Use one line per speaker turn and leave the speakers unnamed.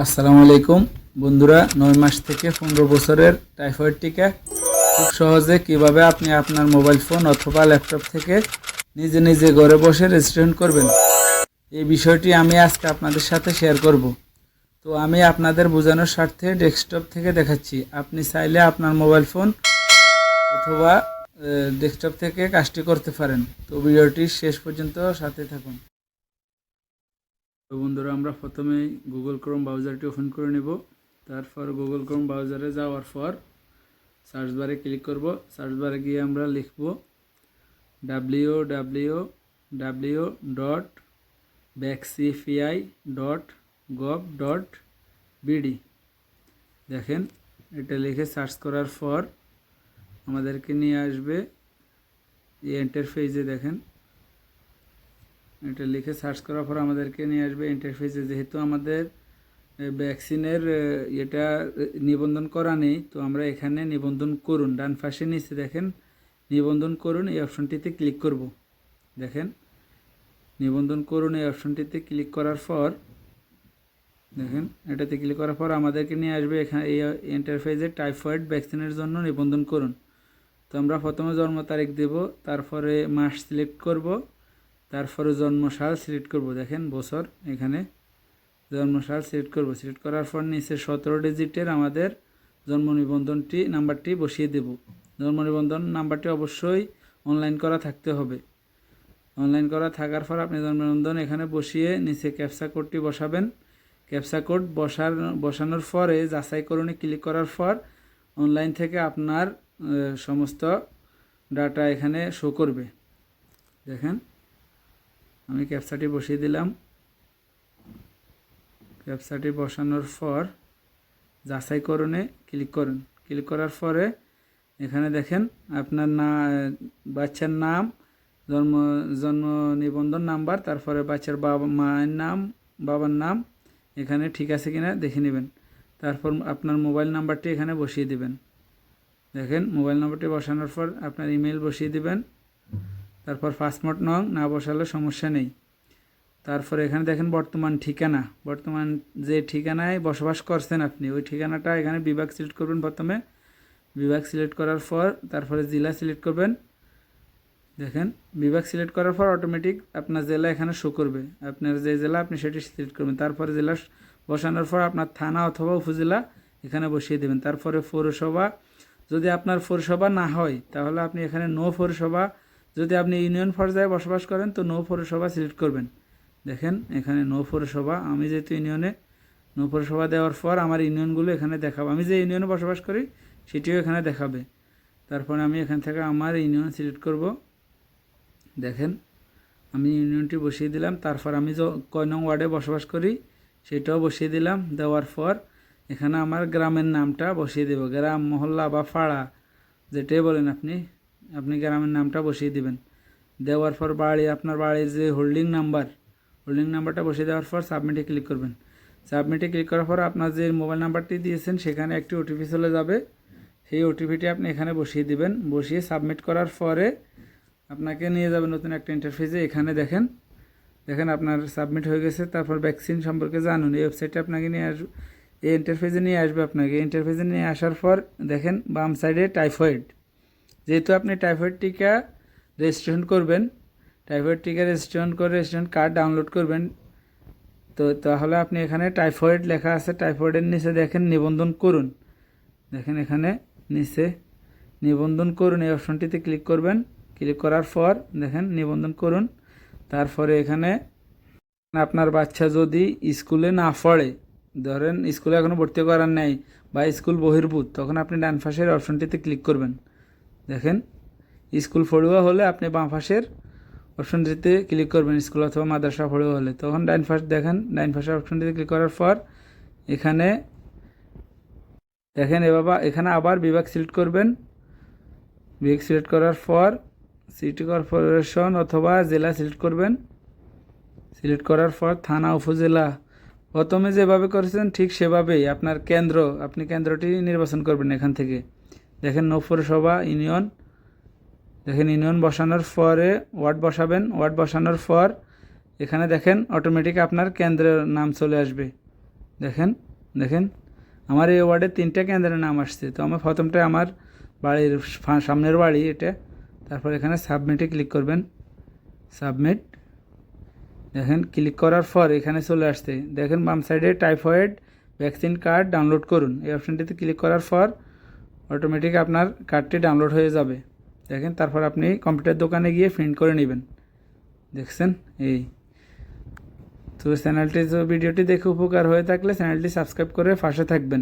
আসসালামু আলাইকুম। বন্ধুরা, নয় মাস থেকে পনেরো বছরের টাইফয়েড টিকা খুব সহজে কীভাবে আপনি আপনার মোবাইল ফোন অথবা ল্যাপটপ থেকে নিজে নিজে ঘরে বসে রেজিস্ট্রেশন করবেন? এই বিষয়টি আমি আজকে আপনাদের সাথে শেয়ার করব। তো আমি আপনাদের বোঝানোর স্বার্থে ডেস্কটপ থেকে দেখাচ্ছি। আপনি চাইলে আপনার মোবাইল ফোন অথবা ডেস্কটপ থেকে কাজটি করতে পারেন। তো ভিডিওটি শেষ পর্যন্ত সাথে থাকুন। তো বন্ধুরা, আমরা প্রথমে গুগল ক্রোম ব্রাউজারটি ওপেন করে নেব। তারপর গুগল ক্রোম ব্রাউজারে যাওয়ার পর সার্চ বারে ক্লিক করব। সার্চ বারে গিয়ে আমরা লিখব ডাব্লিউ ডাব্লিউ ডাব্লিউ ডট ব্যাকসিপিআই ডট গভ ডট বিডি দেখেন, এটা লিখে সার্চ করার পর আমাদেরকে নিয়ে আসবে এই ইন্টারফেসে দেখেন এটা লিখে সার্চ করার পর আমাদেরকে নিয়ে আসবে ইন্টারফেসে যেহেতু আমাদের ভ্যাকসিনের এটা নিবন্ধন করা নেই, তো আমরা এখানে নিবন্ধন করুন। ডান পাশে নিচে দেখেন, নিবন্ধন করুন, এই অপশনটিতে ক্লিক করব। দেখেন, নিবন্ধন করুন এই অপশনটিতে ক্লিক করার পর, দেখেন, এটাতে ক্লিক করার পর আমাদেরকে নিয়ে আসবে এখানে, এই ইন্টারফেসে টাইফয়েড ভ্যাকসিনের জন্য নিবন্ধন করুন। তো আমরা প্রথমে জন্ম তারিখ দেব, তারপরে মাস সিলেক্ট করব তারপরে জন্মসাল সিলেক্ট করব, দেখেন বছর এখানে। জন্মসাল সিলেক্ট করব, সিলেক্ট করার পর নিচে সতেরো ডিজিটের আমাদের জন্ম নিবন্ধনটি, নাম্বারটি বসিয়ে দেব। জন্ম নিবন্ধন নাম্বারটি অবশ্যই অনলাইন করা থাকতে হবে। অনলাইন করা থাকার পর আপনি জন্ম নিবন্ধন এখানে বসিয়ে নিচে ক্যাপসা কোডটি বসাবেন। ক্যাপসা কোড বসার, বসানোর পরে যাচাইকরণে ক্লিক করার পর অনলাইন থেকে আপনার সমস্ত ডাটা এখানে শো করবে। দেখেন। আমি ক্যাপসাটি বসিয়ে দিলাম। ক্যাপসাটি বসানোর পর যাচাইকরণে ক্লিক করুন। ক্লিক করার পরে এখানে দেখেন আপনার না, বাচ্চার নাম, জন্ম জন্ম নিবন্ধন নাম্বার, তারপরে বাচ্চার বাবা মায়ের নাম, বাবার নাম এখানে ঠিক আছে কিনা দেখে নেবেন। তারপর আপনার মোবাইল নাম্বারটি এখানে বসিয়ে দিবেন। দেখেন মোবাইল নাম্বারটি বসানোর পর আপনার ইমেল বসিয়ে দিবেন। তারপর পাসপোর্ট নং, না বসালে সমস্যা নেই। তারপর এখানে দেখেন বর্তমান ঠিকানা। বর্তমান যে ঠিকানায় বসবাস করছেন আপনি, ওই ঠিকানাটা এখানে বিভাগ সিলেক্ট করবেন প্রথমে। বিভাগ সিলেক্ট করার পর তারপরে জেলা সিলেক্ট করবেন। দেখেন, বিভাগ সিলেক্ট করার পর অটোমেটিক আপনার জেলা এখানে শো করবে। আপনার যে জেলা, আপনি সেটি সিলেক্ট করবেন। তারপরে জেলা বসানোর পর আপনার থানা অথবা উপজেলা এখানে বসিয়ে দেবেন। তারপরে পৌরসভা, যদি আপনার পৌরসভা না হয়, তাহলে আপনি এখানে নো পৌরসভা যদি আপনি ইউনিয়ন পর্যায়ে বসবাস করেন, তো নৌ পৌরসভা সিলেক্ট করবেন। দেখেন, এখানে নৌ পৌরসভা। আমি যেহেতু ইউনিয়নে, নৌ পৌরসভা দেওয়ার পর আমার ইউনিয়নগুলো এখানে দেখাবো। আমি যে ইউনিয়নে বসবাস করি, সেটিও এখানে দেখাবে। তারপরে আমি এখান থেকে আমার ইউনিয়ন সিলেক্ট করব। দেখেন, আমি ইউনিয়নটি বসিয়ে দিলাম। তারপর আমি যে কয় নং ওয়ার্ডে বসবাস করি, সেটাও বসিয়ে দিলাম। দেওয়ার পর এখানে আমার গ্রামের নামটা বসিয়ে দেব। গ্রাম, মহল্লা বা ফাড়া যেটাই বলেন আপনি। আপনি গ্রামের নামটা বসিয়ে দিবেন। দেওয়ার পর বাড়ি, আপনার বাড়ির যে হোল্ডিং নাম্বার হোল্ডিং নাম্বারটা বসিয়ে দেওয়ার পর সাবমিটে ক্লিক করবেন। সাবমিটে ক্লিক করার পর আপনার যে মোবাইল নাম্বারটি দিয়েছেন, সেখানে একটি ওটিপি চলে যাবে। সেই ওটিপিটি আপনি এখানে বসিয়ে দিবেন। বসিয়ে সাবমিট করার পরে আপনাকে নিয়ে যাবে নতুন একটা ইন্টারফেসে এখানে দেখেন দেখেন আপনার সাবমিট হয়ে গেছে। তারপর ভ্যাকসিন সম্পর্কে জানুন। এই ওয়েবসাইটে আপনাকে নিয়ে আসবে এই ইন্টারফেসে নিয়ে আসবে আপনাকে। ইন্টারফেসে নিয়ে আসার পর দেখেন বাম সাইডে টাইফয়েড যেহেতু আপনি টাইফয়েড টিকা রেজিস্ট্রেশন করবেন টাইফয়েড টিকা রেজিস্ট্রেশন করে রেজিস্ট্রেশন কার্ড ডাউনলোড করবেন, তো তাহলে আপনি এখানে টাইফয়েড লেখা আছে টাইফয়েডের নিচে দেখেন নিবন্ধন করুন। দেখেন এখানে নিচে নিবন্ধন করুন, এই অপশনটিতে ক্লিক করবেন। ক্লিক করার পর দেখেন নিবন্ধন করুন। তারপরে এখানে আপনার বাচ্চা যদি স্কুলে না পড়ে, ধরেন স্কুলে এখনও ভর্তি করার নেই বা স্কুল বহির্ভূত, তখন আপনি ডান পাশের অপশনটিতে ক্লিক করবেন। দেখেন, স্কুল পড়ুয়া হলে আপনি বাম পাশের অপশনটিতে ক্লিক করবেন, স্কুল অথবা মাদ্রাসা পড়ুয়া হলে। তখন ডাইন পাশ, দেখেন ডাইন পাশের অপশনটিতে ক্লিক করার পর এখানে দেখেন এবার এখানে আবার বিভাগ সিলেক্ট করবেন। বিভাগ সিলেক্ট করার পর সিটি কর্পোরেশন অথবা জেলা সিলেক্ট করবেন। সিলেক্ট করার পর থানা, উপজেলা। প্রথমে যেভাবে করেছেন ঠিক সেভাবেই আপনার কেন্দ্র, আপনি কেন্দ্রটি নির্বাচন করবেন এখান থেকে। দেখেন নৌপৌরসভা ইউনিয়ন। দেখেন ইউনিয়ন বসানোর পরে ওয়ার্ড বসাবেন, ওয়ার্ড বসানোর পর এখানে দেখেন অটোমেটিক আপনার কেন্দ্রের নাম চলে আসবে। দেখেন দেখেন, আমার এই ওয়ার্ডে তিনটা কেন্দ্রের নাম আসছে। তো আমার প্রথমটা আমার বাড়ির সামনের বাড়ি এটা। তারপর এখানে সাবমিটে ক্লিক করবেন। সাবমিট দেখেন ক্লিক করার পর এখানে চলে আসছে। দেখেন বাম সাইডে টাইফয়েড ভ্যাকসিন কার্ড ডাউনলোড করুন। এই অপশানটিতে ক্লিক করার পর অটোমেটিক আপনার কার্ডটি ডাউনলোড হয়ে যাবে। দেখেন, তারপর আপনি কম্পিউটার দোকানে গিয়ে প্রিন্ট করে নেবেন। দেখছেন? এই। তো চ্যানেলটি ভিডিওটি দেখে উপকার হয়ে থাকলে চ্যানেলটি সাবস্ক্রাইব করে ফাঁসে থাকবেন।